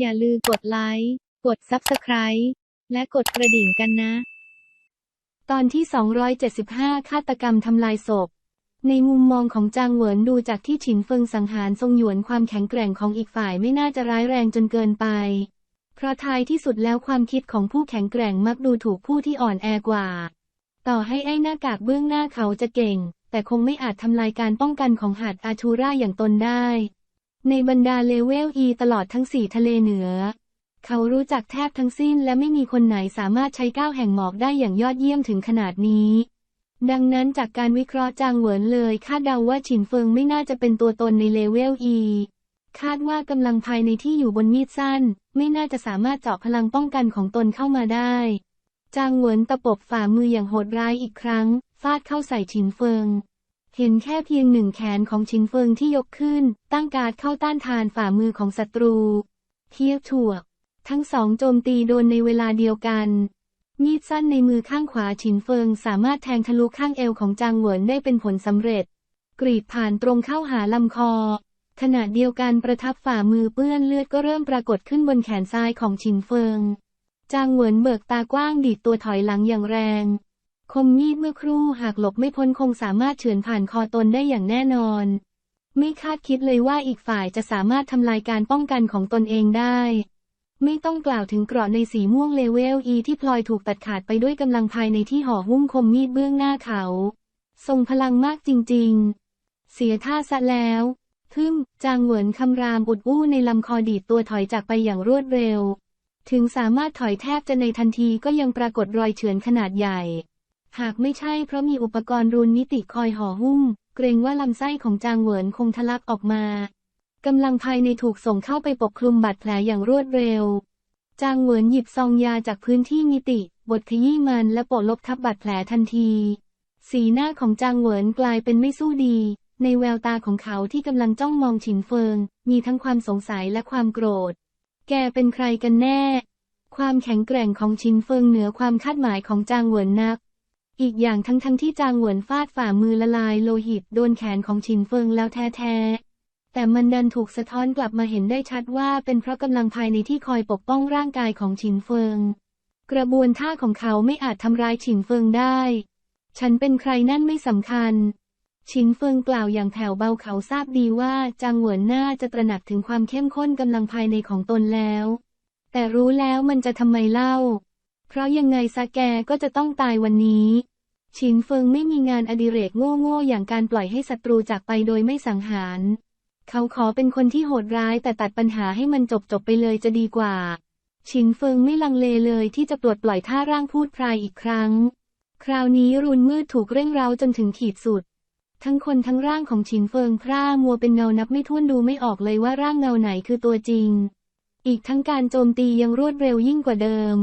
อย่าลืมกดไลค์ กด Subscribe และกดกระดิ่งกันนะ ตอนที่ 275 ฆาตกรรมทำลายศพ ในมุมมองของจางเหวินดูจากที่ฉินเฟิงสังหารทรงหยวนความแข็งแกร่งของอีกฝ่ายไม่น่าจะร้ายแรงจนเกินไป เพราะท้ายที่สุดแล้วความคิดของผู้แข็งแกร่งมักดูถูกผู้ที่อ่อนแอกว่า ต่อให้ไอ้หน้ากากเบื้องหน้าเขาจะเก่ง แต่คงไม่อาจทำลายการป้องกันของหาดอาชูราอย่างตนได้ ในบรรดาเลเวล E ตลอดทั้งสี่ทะเลเหนือ เขารู้จักแทบทั้งสิ้นและไม่มีคนไหนสามารถใช้ก้าวแห่งหมอกได้อย่างยอดเยี่ยมถึงขนาดนี้ดังนั้นจากการวิเคราะห์จางเหวินเลย คาดเดาว่าฉินเฟิงไม่น่าจะเป็นตัวตนในเลเวล E คาดว่ากำลังภายในที่อยู่บนมีดสั้น ไม่น่าจะสามารถเจาะพลังป้องกันของตนเข้ามาได้ จางเหวินตะปบฝ่ามืออย่างโหดร้ายอีกครั้ง ฟาดเข้าใส่ฉินเฟิง เห็นแค่เพียงหนึ่งแขนของฉินเฟิงที่ยกขึ้น ตั้งการเข้าต้านทานฝ่ามือของศัตรู เทียบถ่วก ทั้งสองโจมตีโดนในเวลาเดียวกัน มีดสั้นในมือข้างขวาฉินเฟิงสามารถแทงทะลุข้างเอวของจางเหวินได้เป็นผลสำเร็จ กรีดผ่านตรงเข้าหาลำคอ ขณะเดียวกันประทับฝ่ามือเปื้อนเลือดก็เริ่มปรากฏขึ้นบนแขนซ้ายของฉินเฟิง จางเหวินเบิกตากว้างดีดตัวถอยหลังอย่างแรง คมมีดเมื่อครู่หากหลบไม่พ้นคงสามารถเฉือนผ่านคอตนได้อย่างแน่นอน ไม่คาดคิดเลยว่าอีกฝ่ายจะสามารถทำลายการป้องกันของตนเองได้ ไม่ต้องกล่าวถึงเกราะในสีม่วงเลเวล E ที่พลอยถูกตัดขาดไปด้วยกำลังภายในที่ห่อหุ้มคมมีดเบื้องหน้าเขา ทรงพลังมากจริงๆ เสียท่าซะแล้วทึ่มจางเหวินคำรามอุดอู้ในลำคอดีดตัวถอยจากไปอย่างรวดเร็ว ถึงสามารถถอยแทบจะในทันทีก็ยังปรากฏรอยเฉือนขนาดใหญ่ หากไม่ใช่เพราะมีอุปกรณ์รูนมิติคอยห่อหุ้ม เกรงว่าลำไส้ของจางเหวินคงทะลักออกมากำลังภายในถูกส่งเข้าไปปกคลุมบาดแผลอย่างรวดเร็ว จางเหวินหยิบซองยาจากพื้นที่มิติบดขยี้มันและโปะลบทับบาดแผลทันที สีหน้าของจางเหวินกลายเป็นไม่สู้ดี ในแววตาของเขาที่กำลังจ้องมองฉินเฟิง มีทั้งความสงสัยและความโกรธ แกเป็นใครกันแน่ ความแข็งแกร่งของชินเฟิงเหนือความคาดหมายของจางเหวินนัก อีกอย่างทั้งทั้งที่จางหวนฟาดฝ่ามือละลายโลหิตโดนแขนของชินเฟิงแล้วแท้ๆ แต่มันดันถูกสะท้อนกลับมาเห็นได้ชัดว่าเป็นเพราะกำลังภายในที่คอยปกป้องร่างกายของชินเฟิง กระบวนท่าของเขาไม่อาจทำร้ายชินเฟิงได้ ฉันเป็นใครนั่นไม่สำคัญ ชินเฟิงกล่าวอย่างแผ่วเบาเขาทราบดีว่าจางหวนน่าจะตระหนักถึงความเข้มข้นกำลังภายในของตนแล้ว แต่รู้แล้วมันจะทำไมเล่า เพราะยังไงซะแกก็จะต้องตายวันนี้ชินเฟิงไม่มีงานอดิเรกโง่ๆอย่างการปล่อยให้ศัตรูจากไปโดยไม่สังหาร เขาขอเป็นคนที่โหดร้ายแต่ตัดปัญหาให้มันจบจบไปเลยจะดีกว่าชินเฟิงไม่ลังเลเลยที่จะปลดปล่อยท่าร่างพูดพรายอีกครั้ง คราวนี้รุนมืดถูกเร่งเร้าจนถึงขีดสุด ทั้งคนทั้งร่างของชินเฟิงพร่ามัวเป็นเงานับไม่ถ้วนดูไม่ออกเลยว่าร่างเงาไหนคือตัวจริง อีกทั้งการโจมตียังรวดเร็วยิ่งกว่าเดิม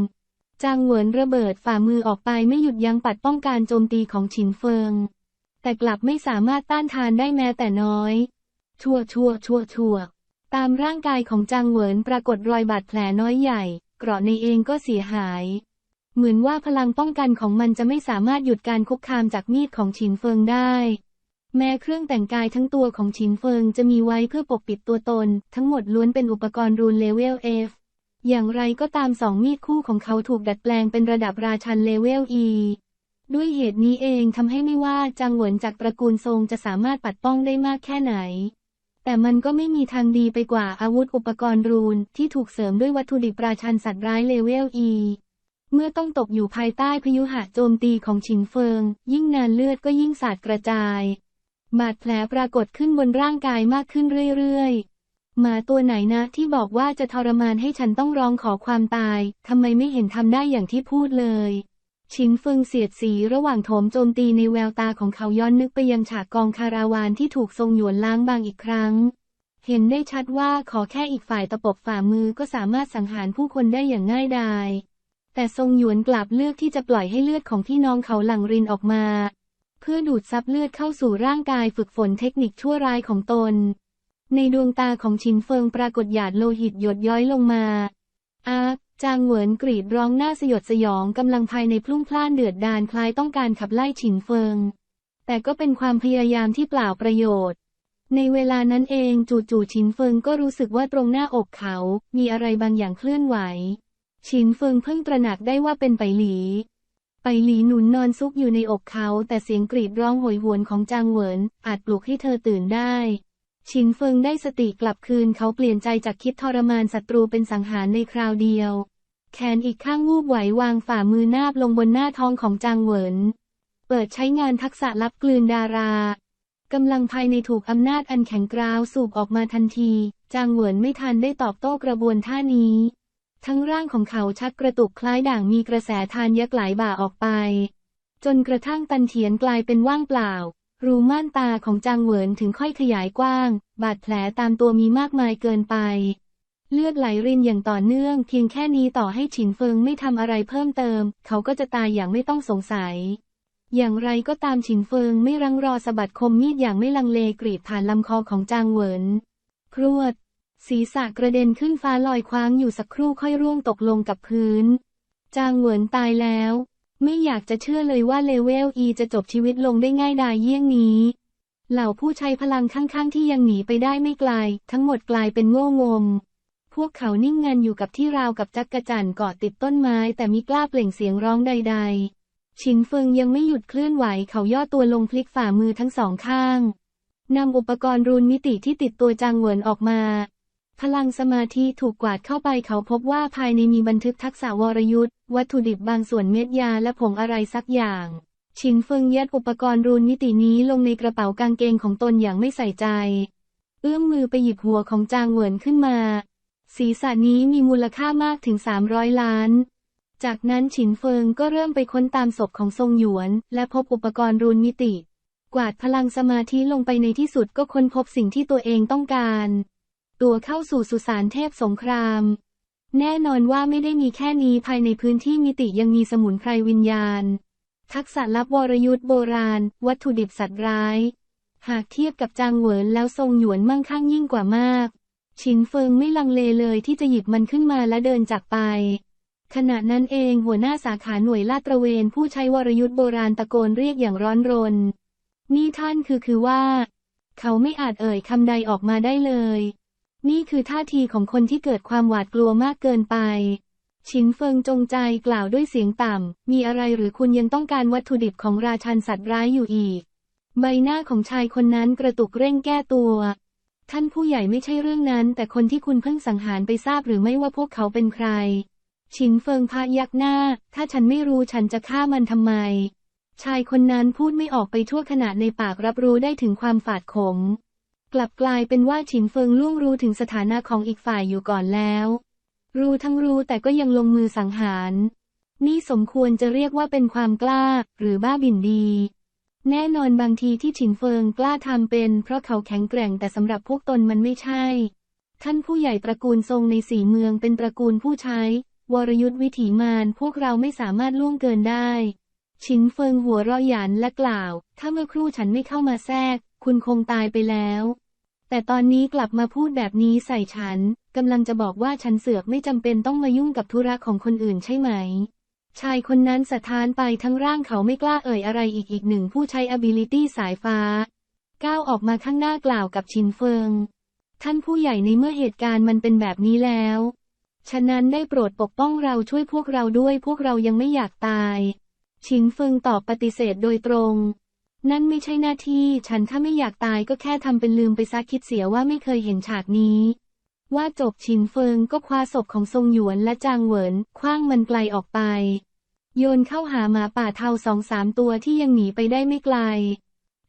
จางเหวินระเบิดฝ่ามือออกไปไม่หยุดยั้งปัดป้องการโจมตีของฉินเฟิง แต่กลับไม่สามารถต้านทานได้แม้แต่น้อย ชั่วชั่วชั่วชั่วตามร่างกายของจางเหวินปรากฏรอยบาดแผลน้อยใหญ่ เกราะในเองก็เสียหาย เหมือนว่าพลังป้องกันของมันจะไม่สามารถหยุดการคุกคามจากมีดของฉินเฟิงได้ แม้เครื่องแต่งกายทั้งตัวของฉินเฟิงจะมีไว้เพื่อปกปิดตัวตน ทั้งหมดล้วนเป็นอุปกรณ์รูนเลเวล F อย่างไรก็ตามสองมีดคู่ของเขาถูกดัดแปลงเป็นระดับราชันเลเวล E ด้วยเหตุนี้เองทำให้ไม่ว่าจางหวนจากตระกูลทรงจะสามารถปัดป้องได้มากแค่ไหน แต่มันก็ไม่มีทางดีไปกว่าอาวุธอุปกรณ์รูนที่ถูกเสริมด้วยวัตถุดิบราชันสัตว์ร้ายเลเวล E เมื่อต้องตกอยู่ภายใต้พยุหะโจมตีของฉินเฟิง ยิ่งนานเลือดก็ยิ่งสาดกระจาย บาดแผลปรากฏขึ้นบนร่างกายมากขึ้นเรื่อยๆ หมาตัวไหนนะที่บอกว่าจะทรมานให้ฉันต้องร้องขอความตาย ทำไมไม่เห็นทำได้อย่างที่พูดเลย ชินเฟิงเสียดสีระหว่างโถมโจมตีในแววตาของเขาย้อนนึกไปยังฉากกองคาราวานที่ถูกทรงหยวนล้างบางอีกครั้ง เห็นได้ชัดว่าขอแค่อีกฝ่ายตะปบฝ่ามือก็สามารถสังหารผู้คนได้อย่างง่ายดาย แต่ทรงหยวนกลับเลือกที่จะปล่อยให้เลือดของพี่น้องเขาหลั่งรินออกมา เพื่อดูดซับเลือดเข้าสู่ร่างกายฝึกฝนเทคนิคชั่วร้ายของตน ในดวงตาของชินเฟิงปรากฏหยาดโลหิตหยดย้อยลงมาอาร์จางเหวินกรีดร้องหน้าสยดสยองกำลังภายในพลุ่งพล่านเดือดดาลคล้ายต้องการขับไล่ฉินเฟิง แต่ก็เป็นความพยายามที่เปล่าประโยชน์ ในเวลานั้นเองจู่ๆฉินเฟิงก็รู้สึกว่าตรงหน้าอกเขา มีอะไรบางอย่างเคลื่อนไหว ฉินเฟิงเพิ่งตระหนักได้ว่าเป็นไปหลี ไปหลีหนุนนอนซุกอยู่ในอกเขา แต่เสียงกรีดร้องโหยหวนของจางเหวินอาจปลุกให้เธอตื่นได้ ฉินเฟิงได้สติกลับคืนเขาเปลี่ยนใจจากคิดทรมานศัตรูเป็นสังหารในคราวเดียว แขนอีกข้างวูบไหววางฝ่ามือนาบลงบนหน้าท้องของจางเหวิน เปิดใช้งานทักษะลับกลืนดารากำลังภายในถูกอำนาจอันแข็งกร้าวสูบออกมาทันที จางเหวินไม่ทันได้ตอบโต้กระบวนท่านี้ ทั้งร่างของเขาชักกระตุกคล้ายด่างมีกระแสทานยักไหลบ่าออกไป จนกระทั่งตันเถียนกลายเป็นว่างเปล่า รูม่านตาของจางเหวินถึงค่อยขยายกว้าง บาดแผลตามตัวมีมากมายเกินไป เลือดไหลรินอย่างต่อเนื่อง เพียงแค่นี้ต่อให้ฉินเฟิงไม่ทำอะไรเพิ่มเติม เขาก็จะตายอย่างไม่ต้องสงสัย อย่างไรก็ตามฉินเฟิงไม่รังรอสะบัดคมมีดอย่างไม่ลังเลกรีดผ่านลำคอของจางเหวินครวด ศีรษะกระเด็นขึ้นฟ้าลอยคว้างอยู่สักครู่ค่อยร่วงตกลงกับพื้น จางเหวินตายแล้ว ไม่อยากจะเชื่อเลยว่าเลเวล E จะจบชีวิตลงได้ง่ายดายเยี่ยงนี้ เหล่าผู้ใช้พลังข้างๆ ที่ยังหนีไปได้ไม่ไกล ทั้งหมดกลายเป็นโง่งม พวกเขานิ่งงันอยู่กับที่ราวกับจักกระจันเกาะติดต้นไม้ แต่มิกล้าเปล่งเสียงร้องใดๆฉินเฟิงยังไม่หยุดเคลื่อนไหวเขาย่อตัวลงพลิกฝ่ามือทั้งสองข้างนำอุปกรณ์รูนมิติที่ติดตัวจางเหวินออกมา พลังสมาธิถูกกวาดเข้าไปเขาพบว่าภายในมีบันทึกทักษะวรยุทธ์วัตถุดิบบางส่วนเม็ดยาและผงอะไรสักอย่างฉินเฟิงยัดอุปกรณ์รูนมิตินี้ลงในกระเป๋ากางเกงของตนอย่างไม่ใส่ใจ เอื้อมมือไปหยิบหัวของจางเหวินขึ้นมา ศีรษะนี้มีมูลค่ามากถึง 300 ล้าน จากนั้นฉินเฟิงก็เริ่มไปค้นตามศพของทรงหยวน และพบอุปกรณ์รูนมิติ กวาดพลังสมาธิลงไปในที่สุดก็ค้นพบสิ่งที่ตัวเองต้องการ ตัวเข้าสู่สุสานเทพสงคราม แน่นอนว่าไม่ได้มีแค่นี้ภายในพื้นที่มิติยังมีสมุนไพรวิญญาณ ทักษะลับวรยุทธ์โบราณ วัตถุดิบสัตว์ร้าย หากเทียบกับจางเหวินแล้วทรงหยวนมั่งคั่งยิ่งกว่ามากฉินเฟิงไม่ลังเลเลยที่จะหยิบมันขึ้นมาและเดินจากไปขณะนั้นเองหัวหน้าสาขาหน่วยลาดตระเวนผู้ใช้วรยุทธ์โบราณตะโกนเรียกอย่างร้อนรน นี่ท่านคือคือว่า เขาไม่อาจเอ่ยคำใดออกมาได้เลย นี่คือท่าทีของคนที่เกิดความหวาดกลัวมากเกินไปฉินเฟิงจงใจกล่าวด้วยเสียงต่ำ มีอะไรหรือคุณยังต้องการวัตถุดิบของราชันสัตว์ร้ายอยู่อีก ใบหน้าของชายคนนั้นกระตุกเร่งแก้ตัว ท่านผู้ใหญ่ไม่ใช่เรื่องนั้น แต่คนที่คุณเพิ่งสังหารไปทราบหรือไม่ว่าพวกเขาเป็นใครฉินเฟิงพายักหน้า ถ้าฉันไม่รู้ฉันจะฆ่ามันทำไม ชายคนนั้นพูดไม่ออกไปทั่วขณะในปากรับรู้ได้ถึงความฝาดขม กลับกลายเป็นว่าฉินเฟิงล่วงรู้ถึงสถานะของอีกฝ่ายอยู่ก่อนแล้ว รู้ทั้งรู้แต่ก็ยังลงมือสังหาร นี่สมควรจะเรียกว่าเป็นความกล้าหรือบ้าบิ่นดี แน่นอนบางทีที่ฉินเฟิงกล้าทำเป็น เพราะเขาแข็งแกร่งแต่สำหรับพวกตนมันไม่ใช่ ท่านผู้ใหญ่ตระกูลทรงในสีเมืองเป็นตระกูลผู้ใช้ วรยุทธวิถีมารพวกเราไม่สามารถล่วงเกินได้ฉินเฟิงหัวเราะหยันและกล่าว ถ้าเมื่อครู่ฉันไม่เข้ามาแทรก คุณคงตายไปแล้ว แต่ตอนนี้กลับมาพูดแบบนี้ใส่ฉัน กำลังจะบอกว่าฉันเสือกไม่จำเป็นต้องมายุ่งกับธุระของคนอื่นใช่ไหม ชายคนนั้นสะท้านไปทั้งร่างเขาไม่กล้าเอ่ยอะไรอีกอีกหนึ่งผู้ใช้ ability สายฟ้า ก้าวออกมาข้างหน้ากล่าวกับชินเฟิง ท่านผู้ใหญ่ในเมื่อเหตุการณ์มันเป็นแบบนี้แล้ว ฉะนั้นได้โปรดปกป้องเราช่วยพวกเราด้วยพวกเรายังไม่อยากตาย ชินเฟิงตอบปฏิเสธโดยตรง นั่นไม่ใช่หน้าที่ฉันถ้าไม่อยากตายก็แค่ทำเป็นลืมไปซะคิดเสียว่าไม่เคยเห็นฉากนี้ ว่าจบชินเฟิงก็คว้าศพของทรงหยวนและจางเหวินคว้างมันไกลออกไป โยนเข้าหาหมาป่าเทาสองสามตัวที่ยังหนีไปได้ไม่ไกล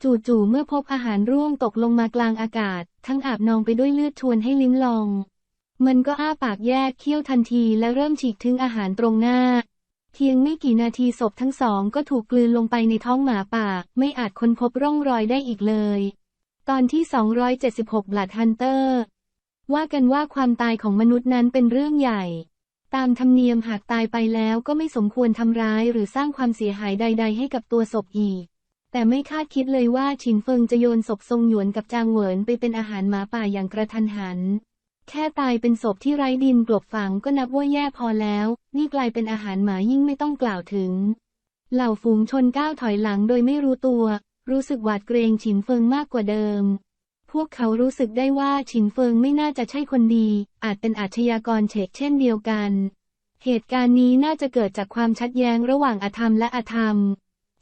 จู่ๆเมื่อพบอาหารร่วงตกลงมากลางอากาศ ทั้งอาบนองไปด้วยเลือดชวนให้ลิ้มลอง มันก็อ้าปากแยกเคี้ยวทันทีและเริ่มฉีกทิ้งอาหารตรงหน้า เพียงไม่กี่นาทีศพทั้งสองก็ถูกกลืนลงไปในท้องหมาป่า ไม่อาจค้นพบร่องรอยได้อีกเลย ตอนที่ 276บลัดฮันเตอร์ ว่ากันว่าความตายของมนุษย์นั้นเป็นเรื่องใหญ่ ตามธรรมเนียมหากตายไปแล้วก็ไม่สมควรทำร้ายหรือสร้างความเสียหายใด ๆ ให้กับตัวศพอีก แต่ไม่คาดคิดเลยว่าฉินเฟิงจะโยนศพทรงหยวนกับจางเหวินไปเป็นอาหารหมาป่าอย่างกระทันหัน แค่ตายเป็นศพที่ไร้ดินกลบฝังก็นับว่าแย่พอแล้ว นี่กลายเป็นอาหารหมายิ่งไม่ต้องกล่าวถึง เหล่าฝูงชนก้าวถอยหลังโดยไม่รู้ตัว รู้สึกหวาดเกรงฉินเฟิงมากกว่าเดิม พวกเขารู้สึกได้ว่าฉินเฟิงไม่น่าจะใช่คนดี อาจเป็นอาชญากรเฉกเช่นเดียวกัน เหตุการณ์นี้น่าจะเกิดจากความชัดแย้งระหว่างอธรรมและอธรรม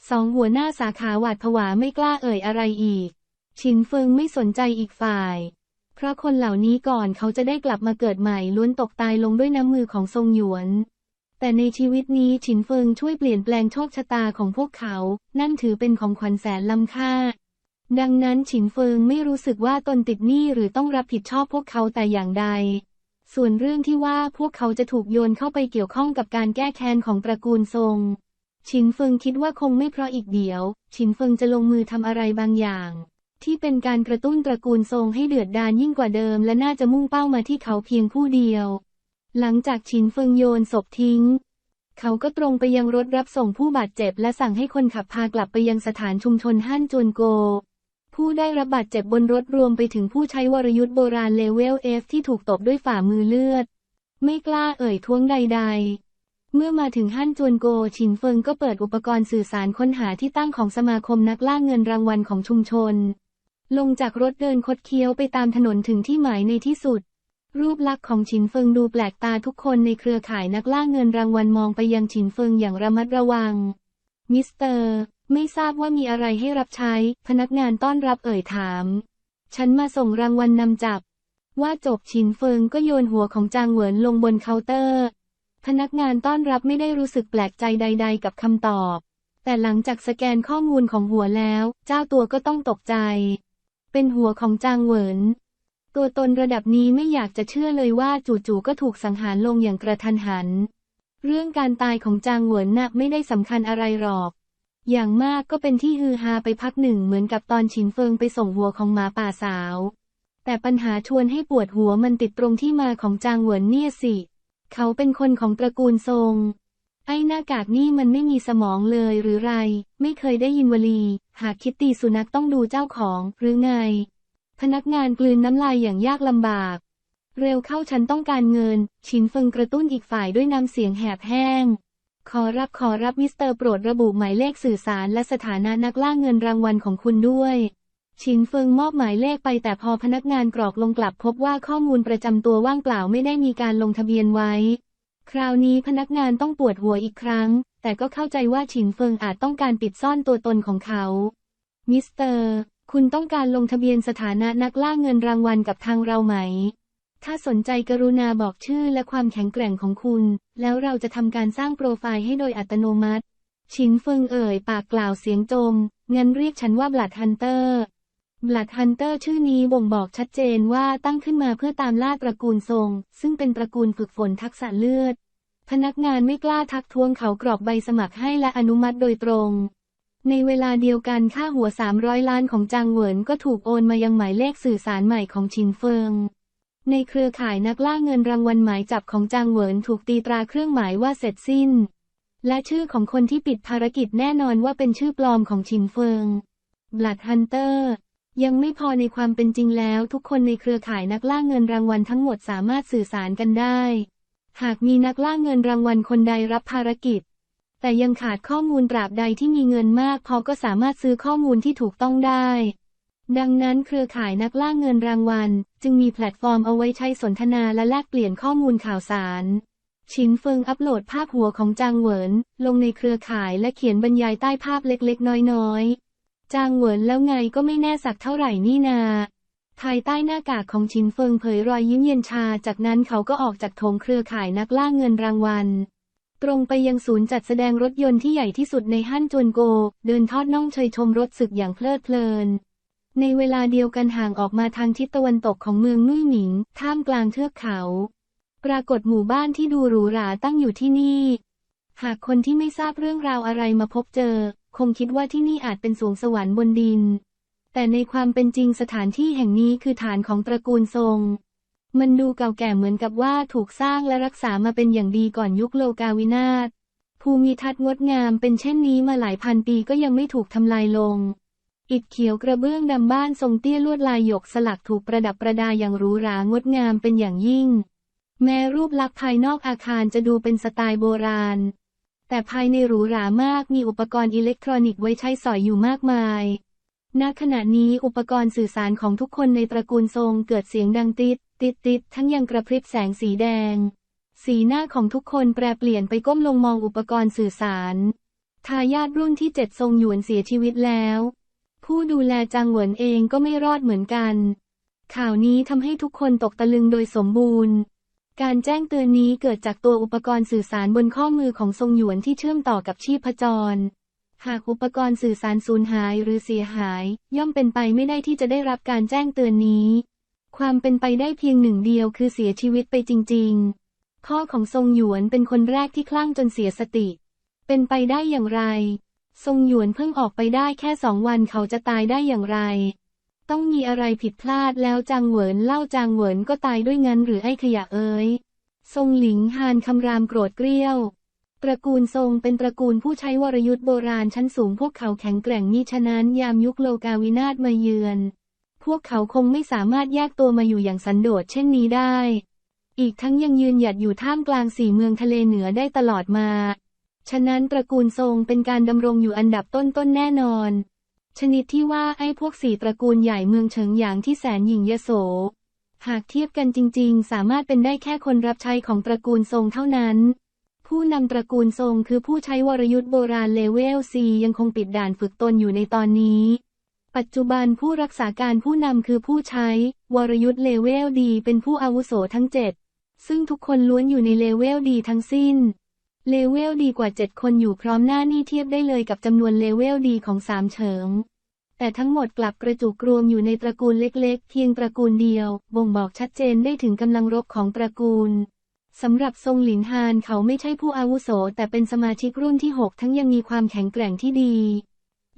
สองหัวหน้าสาขาหวาดผวาไม่กล้าเอ่ยอะไรอีก ฉินเฟิงไม่สนใจอีกฝ่าย เพราะคนเหล่านี้ก่อนเขาจะได้กลับมาเกิดใหม่ล้วนตกตายลงด้วยน้ำมือของทรงหยวน แต่ในชีวิตนี้ฉินเฟิงช่วยเปลี่ยนแปลงโชคชะตาของพวกเขา นั่นถือเป็นของขวัญแสนล้ำค่า ดังนั้นฉินเฟิงไม่รู้สึกว่าตนติดหนี้หรือต้องรับผิดชอบพวกเขาแต่อย่างใด ส่วนเรื่องที่ว่าพวกเขาจะถูกโยนเข้าไปเกี่ยวข้องกับการแก้แค้นของตระกูลทรงฉินเฟิงคิดว่าคงไม่เพราะอีกเดียว ฉินเฟิงจะลงมือทำอะไรบางอย่าง ที่เป็นการกระตุ้นตระกูลทรงให้เดือดดาลยิ่งกว่าเดิม และน่าจะมุ่งเป้ามาที่เขาเพียงผู้เดียว หลังจากฉินเฟิงโยนศพทิ้ง เขาก็ตรงไปยังรถรับส่งผู้บาดเจ็บ และสั่งให้คนขับพากลับไปยังสถานชุมชนฮั่นจวนโก ผู้ได้รับบาดเจ็บบนรถรวมไปถึงผู้ใช้วรยุทธ์โบราณเลเวลเอฟที่ถูกตบด้วยฝ่ามือเลือด ไม่กล้าเอ่ยท้วงใด ๆเมื่อมาถึงฮั่นจวนโกฉินเฟิงก็เปิดอุปกรณ์สื่อสารค้นหาที่ตั้งของสมาคมนักล่าเงินรางวัลของชุมชน ลงจากรถเดินคดเคี้ยวไปตามถนนถึงที่หมายในที่สุด รูปลักษณ์ของฉินเฟิงดูแปลกตาทุกคนในเครือข่ายนักล่าเงินรางวัลมองไปยังฉินเฟิงอย่างระมัดระวัง มิสเตอร์ ไม่ทราบว่ามีอะไรให้รับใช้ พนักงานต้อนรับเอ่ยถาม ฉันมาส่งรางวัลนนำจับ ว่าจบฉินเฟิงก็โยนหัวของจางเหวินลงบนเคาน์เตอร์ พนักงานต้อนรับไม่ได้รู้สึกแปลกใจใด ๆ กับคำตอบ แต่หลังจากสแกนข้อมูลของหัวแล้ว เจ้าตัวก็ต้องตกใจ เป็นหัวของจางเหวิน ตัวตนระดับนี้ไม่อยากจะเชื่อเลยว่าจู่ๆก็ถูกสังหารลงอย่างกระทันหัน เรื่องการตายของจางเหวินน่ะไม่ได้สำคัญอะไรหรอก อย่างมากก็เป็นที่ฮือฮาไปพักหนึ่งเหมือนกับตอนฉินเฟิงไปส่งหัวของหมาป่าสาว แต่ปัญหาชวนให้ปวดหัวมันติดตรงที่มาของจางเหวินเนี่ยสิ เขาเป็นคนของตระกูลทรง ไอ้หน้ากากนี่มันไม่มีสมองเลยหรือไร ไม่เคยได้ยินวลี หากคิดตีสุนัขต้องดูเจ้าของหรือไง พนักงานกลืนน้ำลายอย่างยากลำบาก เร็วเข้าฉันต้องการเงิน ชินเฟิงกระตุ้นอีกฝ่ายด้วยน้ำเสียงแหบแห้ง ขอรับขอรับมิสเตอร์โปรดระบุหมายเลขสื่อสารและสถานะนักล่าเงินรางวัลของคุณด้วยชินเฟิงมอบหมายเลขไปแต่พอพนักงานกรอกลงกลับพบว่าข้อมูลประจำตัวว่างเปล่าไม่ได้มีการลงทะเบียนไว้ คราวนี้พนักงานต้องปวดหัวอีกครั้ง แต่ก็เข้าใจว่าฉินเฟิงอาจต้องการปิดซ่อนตัวตนของเขา มิสเตอร์ คุณต้องการลงทะเบียนสถานะนักล่าเงินรางวัลกับทางเราไหม ถ้าสนใจกรุณาบอกชื่อและความแข็งแกร่งของคุณ แล้วเราจะทำการสร้างโปรไฟล์ให้โดยอัตโนมัติชินเฟิงเอ่ย ปากกล่าวเสียงจม งั้นเรียกฉันว่าบลัดฮันเตอร์ บลัดฮันเตอร์ชื่อนี้บ่งบอกชัดเจนว่าตั้งขึ้นมาเพื่อตามล่าตระกูลทรง ซึ่งเป็นตระกูลฝึกฝนทักษะเลือด พนักงานไม่กล้าทักท้วงเขากรอกใบสมัครให้และอนุมัติโดยตรง ในเวลาเดียวกันค่าหัว 300 ล้านของจางเหวินก็ถูกโอนมายังหมายเลขสื่อสารใหม่ของชินเฟิง ในเครือข่ายนักล่าเงินรางวัลหมายจับของจางเหวินถูกตีตราเครื่องหมายว่าเสร็จสิ้น และชื่อของคนที่ปิดภารกิจแน่นอนว่าเป็นชื่อปลอมของชินเฟิงบลัดฮันเตอร์ ยังไม่พอในความเป็นจริงแล้ว ทุกคนในเครือข่ายนักล่าเงินรางวัลทั้งหมดสามารถสื่อสารกันได้ หากมีนักล่าเงินรางวัลคนใดรับภารกิจ แต่ยังขาดข้อมูลตราบใดที่มีเงินมาก พอก็สามารถซื้อข้อมูลที่ถูกต้องได้ ดังนั้นเครือข่ายนักล่าเงินรางวัล จึงมีแพลตฟอร์มเอาไว้ใช้สนทนาและแลกเปลี่ยนข้อมูลข่าวสารชินเฟิงอัปโหลดภาพหัวของจางเหวินลงในเครือข่ายและเขียนบรรยายใต้ภาพเล็กๆ น้อยๆ จางเหวินแล้วไงก็ไม่แน่สักเท่าไหร่นี่นา ภายใต้หน้ากากของชินเฟิงเผยรอยยิ้มเย็นชา จากนั้นเขาก็ออกจากโถงเครือข่ายนักล่าเงินรางวัล ตรงไปยังศูนย์จัดแสดงรถยนต์ที่ใหญ่ที่สุดในฮั่นจวนโก เดินทอดน่องเชยชมรถศึกอย่างเพลิดเพลิน ในเวลาเดียวกันห่างออกมาทางทิศตะวันตกของเมืองนุ่ยหมิง ท่ามกลางเทือกเขา ปรากฏหมู่บ้านที่ดูหรูหราตั้งอยู่ที่นี่ หากคนที่ไม่ทราบเรื่องราวอะไรมาพบเจอ คงคิดว่าที่นี่อาจเป็นสวงสวรรค์บนดิน แต่ในความเป็นจริงสถานที่แห่งนี้คือฐานของตระกูลทรง มันดูเก่าแก่เหมือนกับว่าถูกสร้างและรักษามาเป็นอย่างดีก่อนยุคโลกาวินาศภูมิทัศน์งดงามเป็นเช่นนี้มาหลายพันปีก็ยังไม่ถูกทำลายลง อิฐเขียวกระเบื้องดำบ้านทรงเตี้ยลวดลายหยกสลักถูกประดับประดาอย่างหรูหรางดงามเป็นอย่างยิ่ง แม้รูปลักษณ์ภายนอกอาคารจะดูเป็นสไตล์โบราณ แต่ภายในหรูหรามากมีอุปกรณ์อิเล็กทรอนิกส์ไว้ใช้สอยอยู่มากมาย ณ ขณะนี้อุปกรณ์สื่อสารของทุกคนในตระกูลทรงเกิดเสียงดังติด ติดติดทั้งยังกระพริบแสงสีแดง สีหน้าของทุกคนแปรเปลี่ยนไปก้มลงมองอุปกรณ์สื่อสาร ทายาทรุ่นที่เจ็ดทรงหยวนเสียชีวิตแล้ว ผู้ดูแลจางหวนเองก็ไม่รอดเหมือนกัน ข่าวนี้ทำให้ทุกคนตกตะลึงโดยสมบูรณ์ การแจ้งเตือนนี้เกิดจากตัวอุปกรณ์สื่อสารบนข้อมือของทรงหยวนที่เชื่อมต่อกับชีพจร หากอุปกรณ์สื่อสารสูญหายหรือเสียหาย ย่อมเป็นไปไม่ได้ที่จะได้รับการแจ้งเตือนนี้ ความเป็นไปได้เพียงหนึ่งเดียวคือเสียชีวิตไปจริงๆพ่อของทรงหยวนเป็นคนแรกที่คลั่งจนเสียสติ เป็นไปได้อย่างไร ทรงหยวนเพิ่งออกไปได้แค่สองวันเขาจะตายได้อย่างไร ต้องมีอะไรผิดพลาดแล้วจางเหวินเล่าจางเหวินก็ตายด้วยงั้นหรือไอ้ขยะเอ้ยทรงหลิงฮานคำรามโกรธเกรี้ยว ตระกูลทรงเป็นตระกูลผู้ใช้วรยุทธ์โบราณชั้นสูงพวกเขาแข็งแกร่งมิฉะนั้นยามยุคโลกาวินาศมาเยือน พวกเขาคงไม่สามารถแยกตัวมาอยู่อย่างสันโดษเช่นนี้ได้ อีกทั้งยังยืนหยัดอยู่ท่ามกลางสี่เมืองทะเลเหนือได้ตลอดมา ฉะนั้นตระกูลทรงเป็นการดำรงอยู่อันดับต้นๆแน่นอน ชนิดที่ว่าไอ้พวกสี่ตระกูลใหญ่เมืองเฉิงหยางที่แสนหยิ่งยโส หากเทียบกันจริง ๆ สามารถเป็นได้แค่คนรับใช้ของตระกูลทรงเท่านั้น ผู้นำตระกูลทรงคือผู้ใช้วรยุทธ์โบราณเลเวลซียังคงปิดด่านฝึกตนอยู่ในตอนนี้ ปัจจุบันผู้รักษาการผู้นำคือผู้ใช้ วรยุทธ์เลเวลดีเป็นผู้อาวุโสทั้งเจ็ดซึ่งทุกคนล้วนอยู่ในเลเวลดีทั้งสิ้น เลเวลดีกว่า 7 คนอยู่พร้อมหน้านี่เทียบได้เลยกับจำนวนเลเวลดีของสามเฉิง แต่ทั้งหมดกลับกระจุกรวมอยู่ในตระกูลเล็กๆ เพียงตระกูลเดียว บ่งบอกชัดเจนได้ถึงกำลังรบของตระกูลสำหรับทรงหลินฮานเขาไม่ใช่ผู้อาวุโส แต่เป็นสมาชิกรุ่นที่ 6 ทั้งยังมีความแข็งแกร่งที่ดี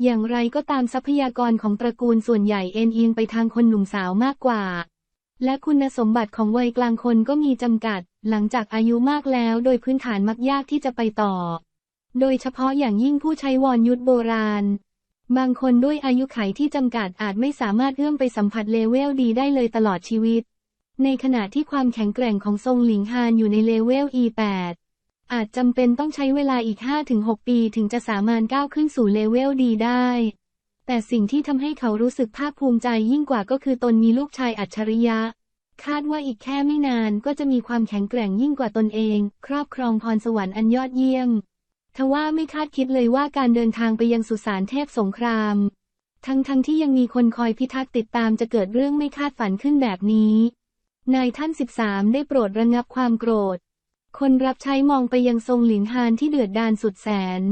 อย่างไรก็ตามทรัพยากรของตระกูลส่วนใหญ่เอ็นเอียงไปทางคนหนุ่มสาวมากกว่า และคุณสมบัติของวัยกลางคนก็มีจำกัด หลังจากอายุมากแล้วโดยพื้นฐานมักยากที่จะไปต่อ โดยเฉพาะอย่างยิ่งผู้ใช้วรยุทธโบราณ บางคนด้วยอายุไขที่จำกัดอาจไม่สามารถเอื้อมไปสัมผัสเลเวลดีได้เลยตลอดชีวิต ในขณะที่ความแข็งแกร่งของทรงหลิงฮานอยู่ในเลเวล E8 อาจจำเป็นต้องใช้เวลาอีก 5-6 ปีถึงจะสามารถก้าวขึ้นสู่เลเวลดีได้ แต่สิ่งที่ทำให้เขารู้สึกภาคภูมิใจยิ่งกว่าก็คือตนมีลูกชายอัจฉริยะ คาดว่าอีกแค่ไม่นานก็จะมีความแข็งแกร่งยิ่งกว่าตนเอง ครอบครองพรสวรรค์อันยอดเยี่ยมทว่าไม่คาดคิดเลยว่าการเดินทางไปยังสุสานเทพสงคราม ทั้งทั้งที่ยังมีคนคอยพิทักษ์ติดตามจะเกิดเรื่องไม่คาดฝันขึ้นแบบนี้นายท่าน 13 ได้โปรดระงับความโกรธ คนรับใช้มองไปยังทรงหลินฮานที่เดือดดาลสุดแสน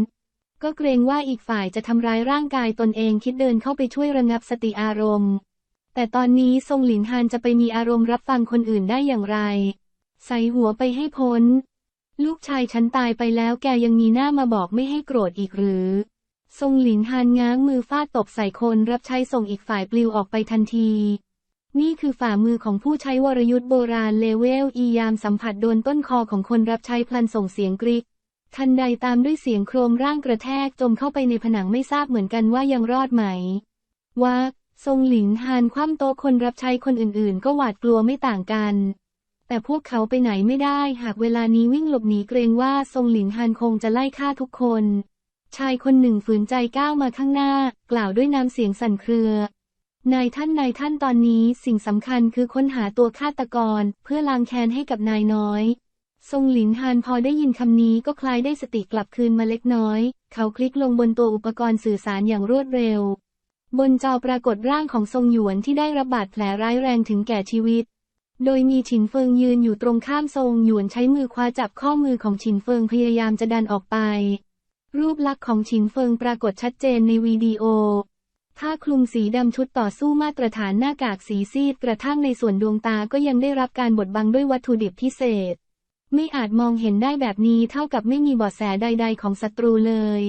ก็เกรงว่าอีกฝ่ายจะทำร้ายร่างกายตนเองคิดเดินเข้าไปช่วยระงับสติอารมณ์ แต่ตอนนี้ทรงหลินฮานจะไปมีอารมณ์รับฟังคนอื่นได้อย่างไร ใส่หัวไปให้พ้น ลูกชายฉันตายไปแล้วแกยังมีหน้ามาบอกไม่ให้โกรธอีกหรือ ทรงหลินฮานง้างมือฟาดตบใส่คนรับใช้ส่งอีกฝ่ายปลิวออกไปทันที นี่คือฝ่ามือของผู้ใช้วรยุทธ์โบราณเลเวลอียามสัมผัสโดนต้นคอของคนรับใช้พลันส่งเสียงกริกทันใดตามด้วยเสียงโครมร่างกระแทกจมเข้าไปในผนังไม่ทราบเหมือนกันว่ายังรอดไหมว่า ทรงหลินฮานคว่ำโต๊ะคนรับใช้คนอื่นๆ ก็หวาดกลัวไม่ต่างกัน แต่พวกเขาไปไหนไม่ได้ หากเวลานี้วิ่งหลบหนีเกรงว่าทรงหลินฮานคงจะไล่ฆ่าทุกคน ชายคนหนึ่งฝืนใจก้าวมาข้างหน้า กล่าวด้วยน้ำเสียงสั่นเครือนายท่านนายท่านตอนนี้สิ่งสำคัญคือค้นหาตัวฆาตกร เพื่อล้างแค้นให้กับนายน้อย ทรงหลินฮานพอได้ยินคำนี้ก็คล้ายได้สติกลับคืนมาเล็กน้อย เขาคลิกลงบนตัวอุปกรณ์สื่อสารอย่างรวดเร็ว บนจอปรากฏร่างของทรงหยวนที่ได้รับบาดแผลร้ายแรงถึงแก่ชีวิต โดยมีฉินเฟิงยืนอยู่ตรงข้ามทรงหยวนใช้มือคว้าจับข้อมือของฉินเฟิงพยายามจะดันออกไป รูปลักษณ์ของฉินเฟิงปรากฏชัดเจนในวิดีโอ ผ้าคลุมสีดำชุดต่อสู้มาตรฐานหน้ากากสีซีดกระทั่งในส่วนดวงตาก็ยังได้รับการบดบังด้วยวัตถุดิบพิเศษ ไม่อาจมองเห็นได้แบบนี้เท่ากับไม่มีเบาะแสใด ๆ ของศัตรูเลย